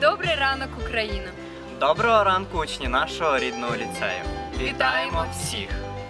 Добрий ранок, Україна! Доброго ранку, учні нашого рідного ліцею. Вітаємо всіх!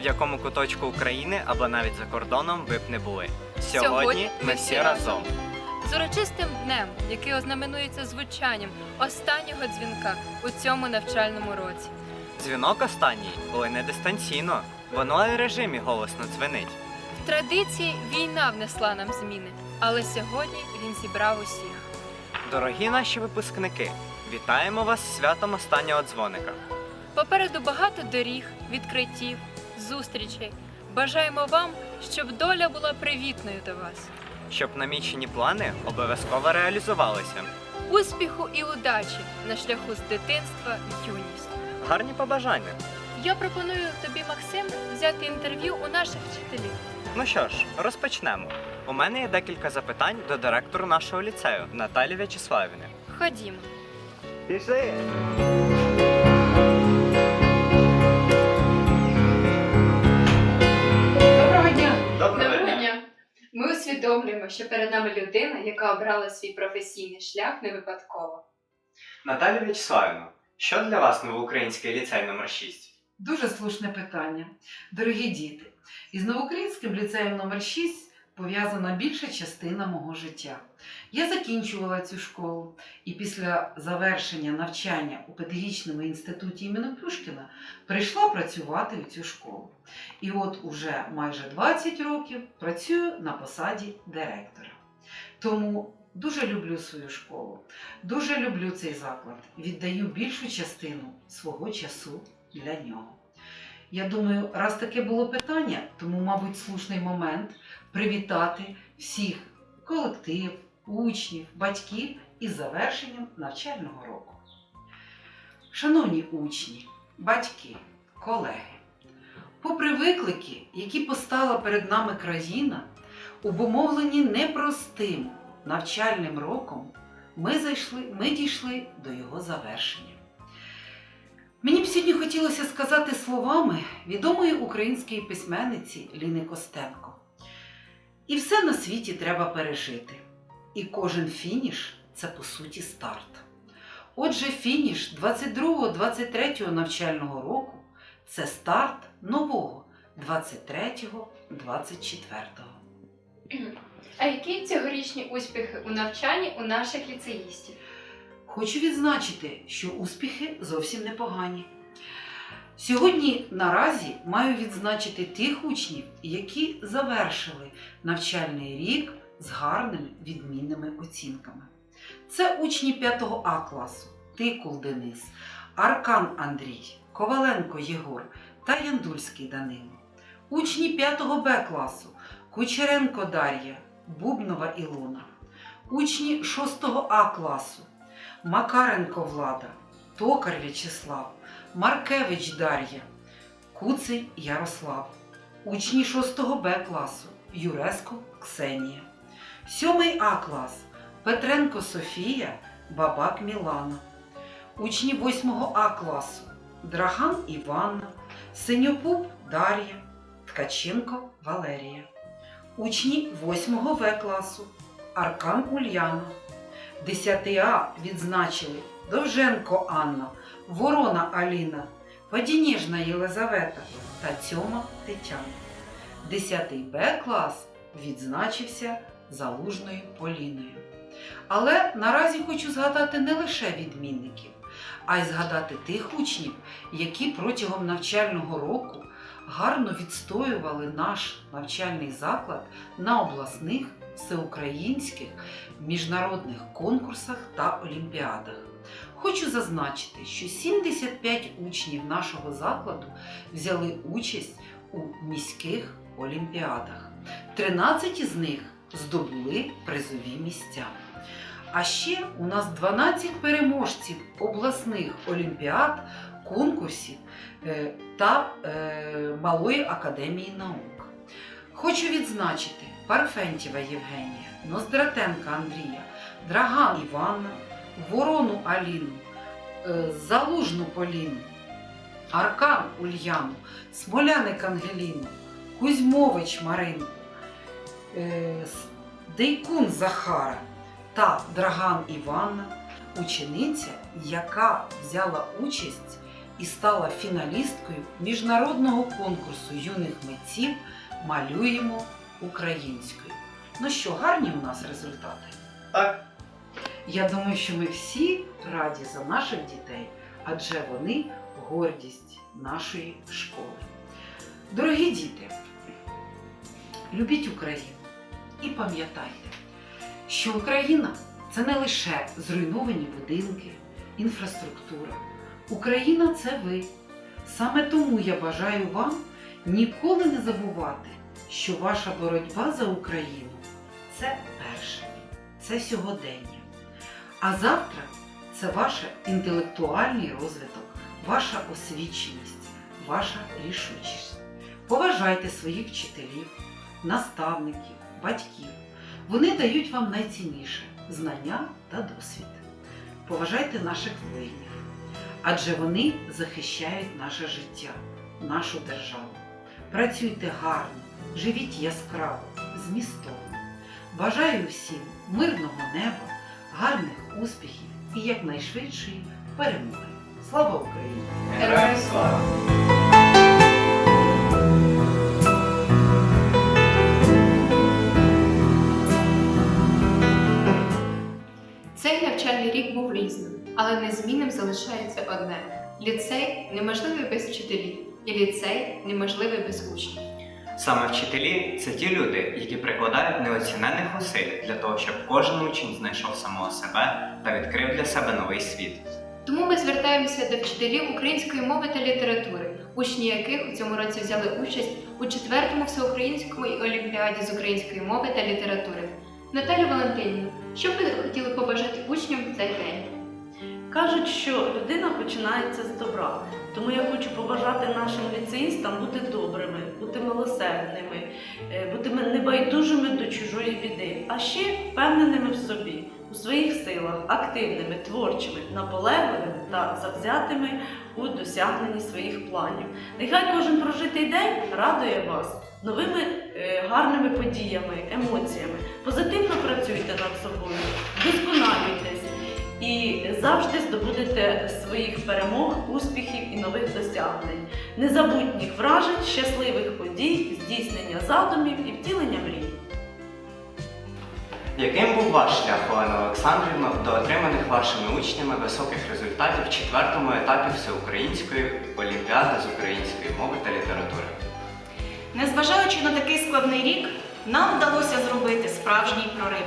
В якому куточку України або навіть за кордоном ви б не були. Сьогодні, Сьогодні ми всі разом. З урочистим днем, який ознаменується звучанням останнього дзвінка у цьому навчальному році. Дзвінок останній, але не дистанційно. В онлайн режимі голосно дзвенить. В традиції війна внесла нам зміни, але сьогодні він зібрав усіх. Дорогі наші випускники, вітаємо вас з святом останнього дзвоника. Попереду багато доріг, відкриттів, зустрічей. Бажаємо вам, щоб доля була привітною до вас. Щоб намічені плани обов'язково реалізувалися. Успіху і удачі на шляху з дитинства в юність. Гарні побажання. Я пропоную тобі, Максим, взяти інтерв'ю у наших вчителів. Ну що ж, розпочнемо. У мене є декілька запитань до директору нашого ліцею Наталі В'ячеславівни. Ходімо. Пішли! Усвідомлюємо, що перед нами людина, яка обрала свій професійний шлях не випадково. Наталя В'ячеславівна, що для вас новоукраїнський ліцей номер 6? Дуже слушне питання. Дорогі діти, із новоукраїнським ліцеєм номер 6 пов'язана більша частина мого життя. Я закінчувала цю школу і після завершення навчання у педагогічному інституті імені Плюшкіна прийшла працювати у цю школу. І от уже майже 20 років працюю на посаді директора. Тому дуже люблю свою школу, дуже люблю цей заклад. Віддаю більшу частину свого часу для нього. Я думаю, раз таке було питання, тому, мабуть, слушний момент привітати всіх колектив, учнів, батьків із завершенням навчального року. Шановні учні, батьки, колеги, попри виклики, які постала перед нами країна, обумовлені непростим навчальним роком, ми, зайшли, ми дійшли до його завершення. Мені б сьогодні хотілося сказати словами відомої української письменниці Ліни Костенко. І все на світі треба пережити. І кожен фініш це по суті старт. Отже, фініш 22-23 навчального року це старт нового 23-24. А які цьогорічні успіхи у навчанні у наших ліцеїстів? Хочу відзначити, що успіхи зовсім непогані. Сьогодні наразі маю відзначити тих учнів, які завершили навчальний рік з гарними відмінними оцінками. Це учні 5 А класу Тикул Денис, Аркан Андрій, Коваленко Єгор та Яндульський Данило. Учні 5 Б класу Кучеренко Дар'я, Бубнова Ілона. Учні 6 А класу Макаренко Влада, Токар В'ячеслав, Маркевич Дар'я, Куций Ярослав, учні 6 Б класу Юреско Ксенія, 7 А клас Петренко Софія, Бабак Мілана, учні 8 А класу Драган Іванна, Синьопуп Дар'я, Ткаченко Валерія, учні 8 В класу Аркан Ульяна. 10 А відзначили Довженко Анна, Ворона Аліна, Подініжна Єлизавета та Цьома Тетяна. 10 Б клас відзначився Залужною Поліною. Але наразі хочу згадати не лише відмінників, а й згадати тих учнів, які протягом навчального року гарно відстоювали наш навчальний заклад на обласних, всеукраїнських міжнародних конкурсах та олімпіадах. Хочу зазначити, що 75 учнів нашого закладу взяли участь у міських олімпіадах. 13 із них здобули призові місця. А ще у нас 12 переможців обласних олімпіад, конкурсів е, та е, Малої академії наук. Хочу відзначити Парфентєва Євгенія, Ноздратенка Андрія, Драган Іванна, Ворону Аліну, е, Залужну Поліну, Аркан Ульяну, Смоляник Ангеліну, Кузьмович Марину, е, Дейкун Захара та Драган Івана, учениця, яка взяла участь і стала фіналісткою міжнародного конкурсу юних митців Малюємо українською. Ну що, гарні у нас результати? Так. Я думаю, що ми всі раді за наших дітей, адже вони гордість нашої школи. Дорогі діти, любіть Україну і пам'ятайте, що Україна це не лише зруйновані будинки, інфраструктура. Україна це ви. Саме тому я бажаю вам ніколи не забувати, що ваша боротьба за Україну це перше, це сьогодення. А завтра це ваш інтелектуальний розвиток, ваша освіченість, ваша рішучість. Поважайте своїх вчителів, наставників, батьків. Вони дають вам найцінніше знання та досвід. Поважайте наших воїнів, адже вони захищають наше життя, нашу державу. Працюйте гарно, живіть яскраво, змістовно. Бажаю всім мирного неба, гарних успіхів і якнайшвидшої перемоги. Слава Україні! Героям слава! Цей навчальний рік був різним, але незмінним залишається одне: ліцей неможливий без вчителів, і ліцей неможливий без учнів. Саме вчителі це ті люди, які прикладають неоцінених зусиль для того, щоб кожен учень знайшов самого себе та відкрив для себе новий світ. Тому ми звертаємося до вчителів української мови та літератури, учні яких у цьому році взяли участь у четвертому всеукраїнському олімпіаді з української мови та літератури. Наталя Валентинівна, що б ви хотіли побажати учням в цей день? Кажуть, що людина починається з добра. Тому я хочу побажати нашим ліцеїстам бути добрими, бути милосердними, е, бути небайдужими до чужої біди, а ще впевненими в собі, у своїх силах, активними, творчими, наполегливими та завзятими у досягненні своїх планів. Нехай кожен прожитий день радує вас новими е, гарними подіями, емоціями. Позитивно працюйте над собою, вдосконалюйтесь і завжди здобудете своїх перемог, успіхів і нових досягнень, незабутніх вражень, щасливих подій, здійснення задумів і втілення мрій. Яким був ваш шлях, Олена Олександрівна, до отриманих вашими учнями високих результатів в четвертому етапі Всеукраїнської олімпіади з української мови та літератури? Незважаючи на такий складний рік, нам вдалося зробити справжній прорив.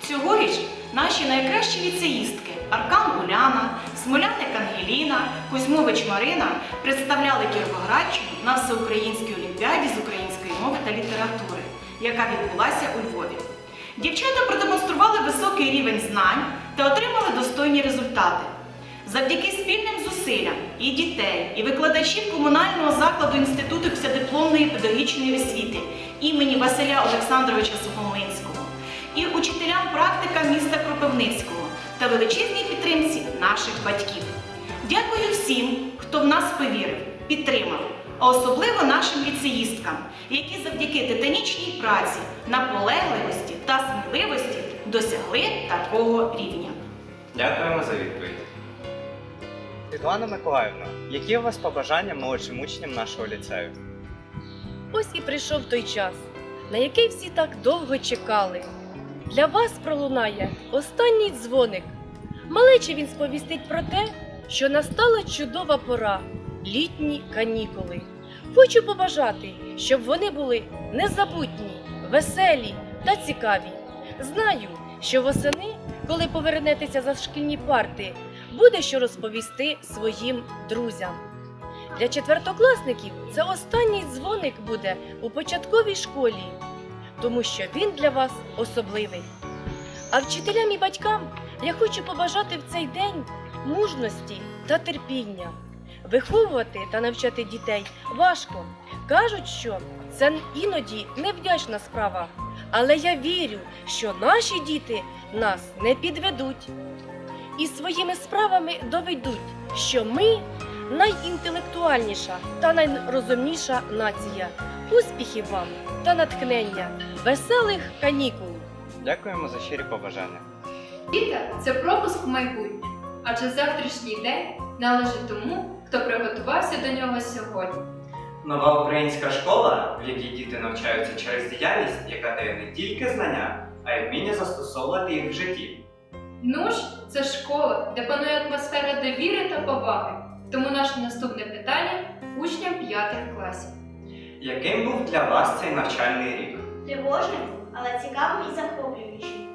Цьогоріч наші найкращі ліцеїстки Аркан Уляна, Смоляник Ангеліна, Кузьмович Марина представляли Кіровоградщину на всеукраїнській олімпіаді з української мови та літератури, яка відбулася у Львові. Дівчата продемонстрували високий рівень знань та отримали достойні результати. Завдяки спільним зусиллям і дітей, і викладачів комунального закладу Інституту післядипломної педагогічної освіти імені Василя Олександровича Сухомлинського і учителям практика міста Кропивницького та величезній підтримці наших батьків. Дякую всім, хто в нас повірив, підтримав, а особливо нашим ліцеїсткам, які завдяки титанічній праці, наполегливості та сміливості досягли такого рівня. Дякуємо за відповідь. Світлана Миколаївна, які у вас побажання молодшим учням нашого ліцею? Ось і прийшов той час, на який всі так довго чекали. Для вас пролунає останній дзвоник. Малече він сповістить про те, що настала чудова пора літні канікули. Хочу побажати, щоб вони були незабутні, веселі та цікаві. Знаю, що восени, коли повернетеся за шкільні парти, буде що розповісти своїм друзям. Для четвертокласників це останній дзвоник буде у початковій школі, тому що він для вас особливий. А вчителям і батькам я хочу побажати в цей день мужності та терпіння. Виховувати та навчати дітей важко. Кажуть, що це іноді невдячна справа. Але я вірю, що наші діти нас не підведуть. і своїми справами доведуть, що ми найінтелектуальніша та найрозумніша нація. Успіхів вам та натхнення, веселих канікул! Дякуємо за щирі побажання. Літо це пропуск в майбутнє, адже завтрашній день належить тому, хто приготувався до нього сьогодні. Нова українська школа, в якій діти навчаються через діяльність, яка дає не тільки знання, а й вміння застосовувати їх в житті. НУШ це школа, де панує атмосфера довіри та поваги. Тому наше наступне питання учням п'ятих класів. Яким був для вас цей навчальний рік? Тривожним, але цікавим і захоплюючим.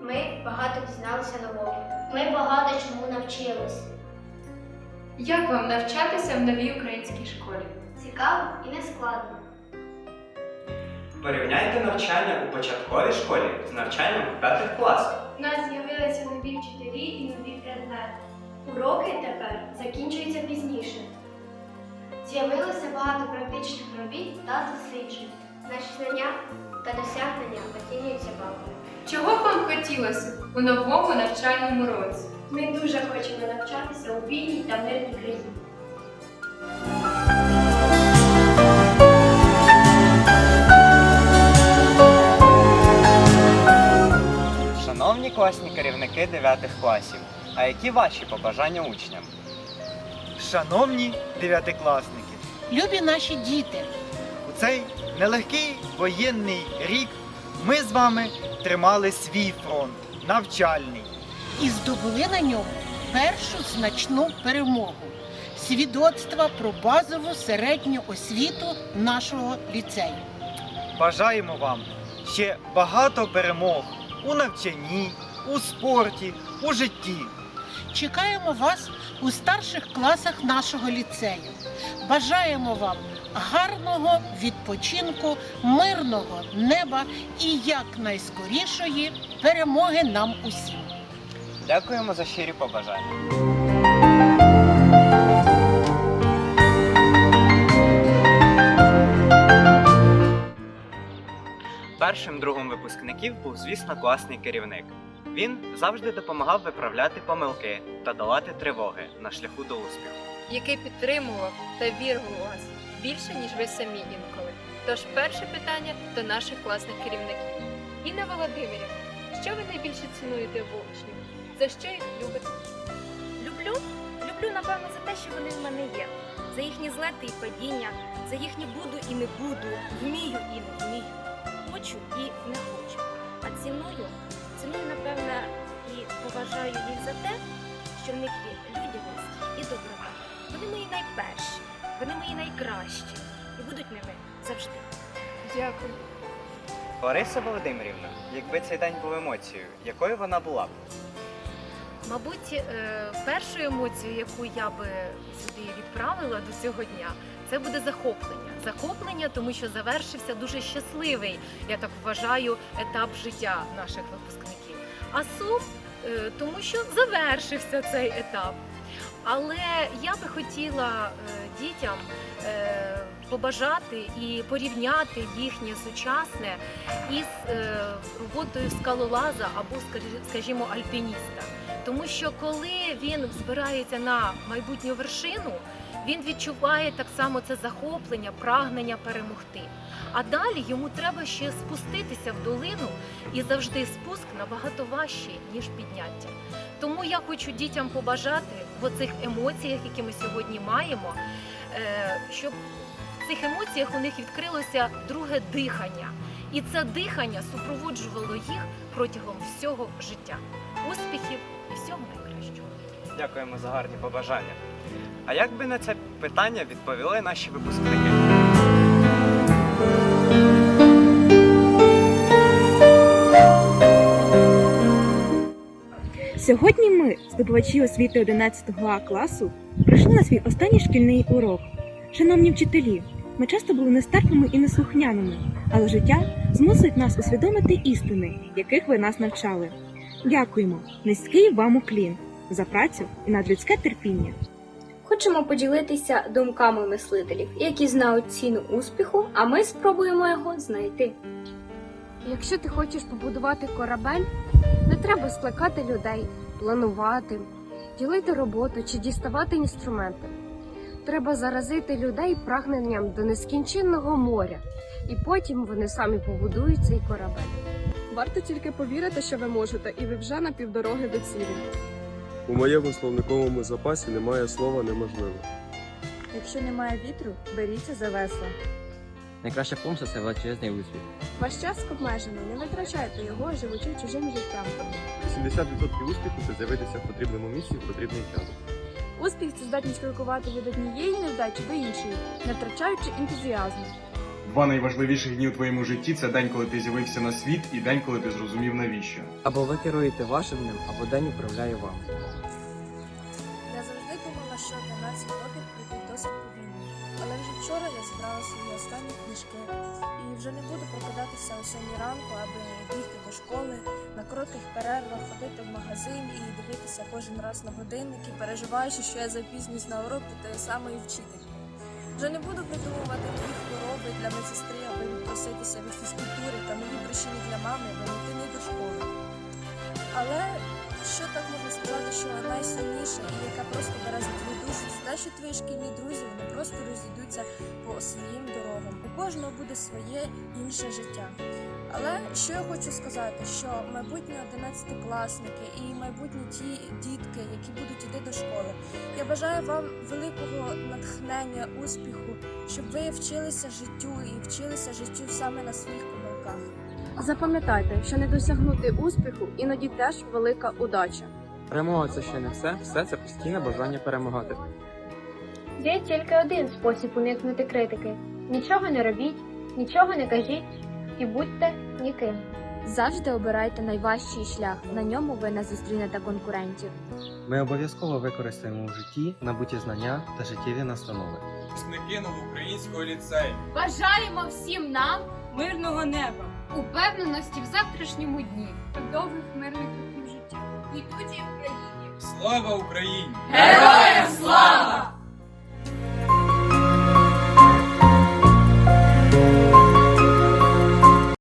Ми багато дізналися нового. Ми багато чому навчились. Як вам навчатися в новій українській школі? Цікаво і нескладно. Порівняйте навчання у початковій школі з навчанням у п'ятих класах. У нас з'явилися нові вчителі і нові предмети. Уроки тепер закінчуються пізніше. З'явилося багато практичних робіт та досліджень. Наші знання та досягнення оцінюються балами. Чого б вам хотілося у новому навчальному році? Ми дуже хочемо навчатися у вільній та мирній країні. Шановні класні керівники 9 класів, а які ваші побажання учням? Шановні дев'ятикласники, Любі наші діти, у цей нелегкий воєнний рік ми з вами тримали свій фронт навчальний. і здобули на ньому першу значну перемогу свідоцтва про базову середню освіту нашого ліцею. Бажаємо вам ще багато перемог у навчанні, у спорті, у житті. Чекаємо вас у старших класах нашого ліцею. Бажаємо вам гарного відпочинку, мирного неба і якнайскорішої перемоги нам усім. Дякуємо за щирі побажання. Першим другом випускників був, звісно, класний керівник. Він завжди допомагав виправляти помилки та долати тривоги на шляху до успіху. який підтримував та вірив у вас більше, ніж ви самі інколи. Тож перше питання до наших класних керівників. Інна Володимирівна, що ви найбільше цінуєте в учнів? За що їх любите? Люблю? Люблю, напевно, за те, що вони в мене є. За їхні злети і падіння, за їхні буду і не буду, вмію і не вмію, хочу і не хочу. А ціную, ціную, напевно, і поважаю їх за те, що в них є людяність і доброта. Вони мої найперші, вони мої найкращі і будуть ними завжди. Дякую. Лариса Володимирівна, якби цей день був емоцією, якою вона була б? Мабуть, е, першою емоцією, яку я би сюди відправила до цього дня, це буде захоплення. Захоплення, тому що завершився дуже щасливий, я так вважаю, етап життя наших випускників. А сум, е, тому що завершився цей етап. Але я би хотіла е, дітям побажати і порівняти їхнє сучасне із роботою скалолаза або, скажі- скажімо, альпініста. Тому що коли він збирається на майбутню вершину, він відчуває так само це захоплення, прагнення перемогти. А далі йому треба ще спуститися в долину, і завжди спуск набагато важчий, ніж підняття. Тому я хочу дітям побажати в оцих емоціях, які ми сьогодні маємо, е, щоб в цих емоціях у них відкрилося друге дихання. І це дихання супроводжувало їх протягом всього життя. Успіхів і всього найкращого. Дякуємо за гарні побажання. А як би на це питання відповіли наші випускники? Сьогодні ми, здобувачі освіти 11 А класу, прийшли на свій останній шкільний урок. Шановні вчителі, ми часто були нестерпними і неслухняними, але життя змусить нас усвідомити істини, яких ви нас навчали. Дякуємо, низький вам уклін за працю і надлюдське терпіння. Хочемо поділитися думками мислителів, які знають ціну успіху, а ми спробуємо його знайти. Якщо ти хочеш побудувати корабель, не треба скликати людей, планувати, ділити роботу чи діставати інструменти. Треба заразити людей прагненням до нескінченного моря, і потім вони самі побудують цей корабель. Варто тільки повірити, що ви можете, і ви вже на півдороги до цілі. У моєму словниковому запасі немає слова неможливо. Якщо немає вітру, беріться за весло. Найкраща помста це величезний успіх. Ваш час обмежений, не витрачайте його, живучи чужим життям. 80% успіху це з'явитися в потрібному місці в потрібний час. Успіх це здатність крокувати від однієї невдачі до іншої, не втрачаючи ентузіазму. Два найважливіших дні у твоєму житті це день, коли ти з'явився на світ, і день, коли ти зрозумів навіщо. Або ви керуєте вашим днем, або день управляє вам. Я завжди думала, що 11 років пройдуть досить повільно. Але вже вчора я зібрала свої останні книжки і вже не буду прокидатися о 7 ранку, аби бігти до школи, на коротких перервах ходити в магазин і дивитися кожен раз на годинники, переживаючи, що я запізнююсь на урок до тієї самої вчительки. Вже не буду придумувати нові хвороби для медсестри, аби відпроситися від фізкультури та нові причини для мами, аби не до школи. Але що так можна сказати, що найсильніша і яка просто бере за твою душу, це те, що твої шкільні друзі вони просто розійдуться своїм дорогам. У кожного буде своє інше життя. Але що я хочу сказати, що майбутні одинадцятикласники і майбутні ті дітки, які будуть йти до школи, я бажаю вам великого натхнення, успіху, щоб ви вчилися життю і вчилися життю саме на своїх помилках. Запам'ятайте, що не досягнути успіху іноді теж велика удача. Перемога це ще не все, все це постійне бажання перемагати. Є тільки один спосіб уникнути критики: нічого не робіть, нічого не кажіть і будьте ніким. Завжди обирайте найважчий шлях. На ньому ви не зустрінете конкурентів. Ми обов'язково використаємо у житті набуті знання та життєві настанови. Випускники новоукраїнського ліцею. Бажаємо всім нам Мирного неба! упевненості в завтрашньому дні. Довгих мирних років життя. Квітучій Україні. Слава Україні! Героям слава!